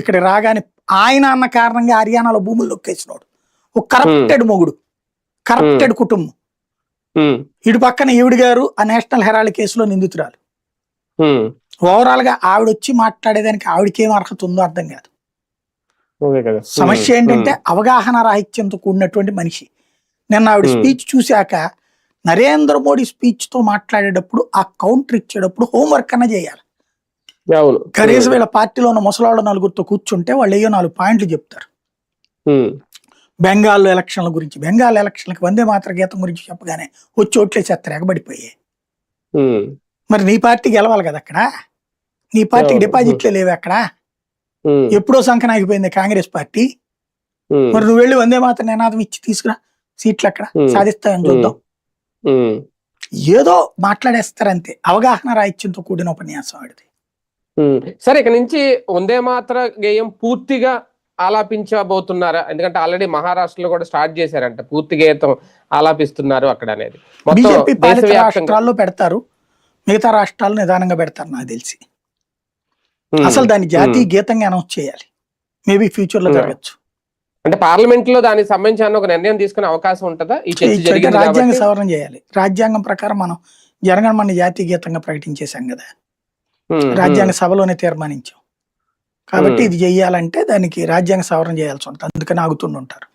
ఇక్కడ రాగానే ఆయన అన్న కారణంగా హర్యానాలో భూములు నొక్కేసినోడు ఒక కరప్టెడ్ మొగుడు. కరప్టెడ్ కుటుంబం. ఇటు పక్కన ఈవిడ గారు ఆ నేషనల్ హెరాల్డ్ కేసులో నిందితురాలు. ఓవరాల్గా ఆవిడ వచ్చి మాట్లాడేదానికి ఆవిడకి ఏం అర్హత ఉందో అర్థం కాదు. సమస్య ఏంటంటే అవగాహన రాహిత్యంతో కూడినటువంటి మనిషి. నిన్న ఆవిడ. స్పీచ్ చూశాక నరేంద్ర మోడీ స్పీచ్తో మాట్లాడేటప్పుడు ఆ కౌంటర్ ఇచ్చేటప్పుడు హోంవర్క్ అన్న చేయాలి. కనీసం వీళ్ళ పార్టీలో ఉన్న ముసలాళ్ళ నలుగురితో కూర్చుంటే వాళ్ళు ఏయో నాలుగు పాయింట్లు చెప్తారు. బెంగాల్ ఎలక్షన్ల గురించి బెంగాల్ ఎలక్షన్లకు వందే మాత్ర గీతం గురించి చెప్పగానే వచ్చి ఓట్లేసేస్తారు ఎగబడిపోయి. ఉమ్, మరి నీ పార్టీ గెలవాలి కదా అక్కడ? నీ పార్టీకి. డిపాజిట్లే లేవు అక్కడ? ఎప్పుడో సంఖన ఆగిపోయింది కాంగ్రెస్ పార్టీ. మరి నువ్వు వెళ్ళి వందే మాత్రం నినాదం ఇచ్చి తీసుకురా సీట్లు అక్కడ. సాధిస్తాయని చూద్దాం. ఏదో మాట్లాడేస్తారంతే. అవగాహన రాహిత్యంతో కూడిన ఉపన్యాసం ఆడిది. సరే ఇక నుంచి వందే మాత్ర గేయం పూర్తిగా ఆలాపించబోతున్నారా? ఎందుకంటే ఆల్రెడీ మహారాష్ట్రలో కూడా స్టార్ట్ చేశారంట పూర్తి గీతం ఆలాపిస్తున్నారు అక్కడ అనేది. రాష్ట్రాల్లో పెడతారు మిగతా రాష్ట్రాలు నిదానంగా పెడతారు నాకు తెలిసి. అసలు దాన్ని జాతీయ. గీతంగా అనౌన్స్ చేయాలి. మేబీ ఫ్యూచర్లో. జరగచ్చు. అంటే పార్లమెంట్లో దానికి సంబంధించిన ఒక నిర్ణయం తీసుకునే అవకాశం ఉంటుందా? ఈ రాజ్యాంగ సవరణ చేయాలి. రాజ్యాంగం ప్రకారం మనం జనగణమన జాతీయ గీతంగా ప్రకటించేశాం కదా. రాజ్యాంగ సభలోనే తీర్మానించాం. కాబట్టి. ఇది చెయ్యాలంటే దానికి రాజ్యాంగ సవరణ చేయాల్సి ఉంటుంది. అందుకని ఆగుతుండి ఉంటారు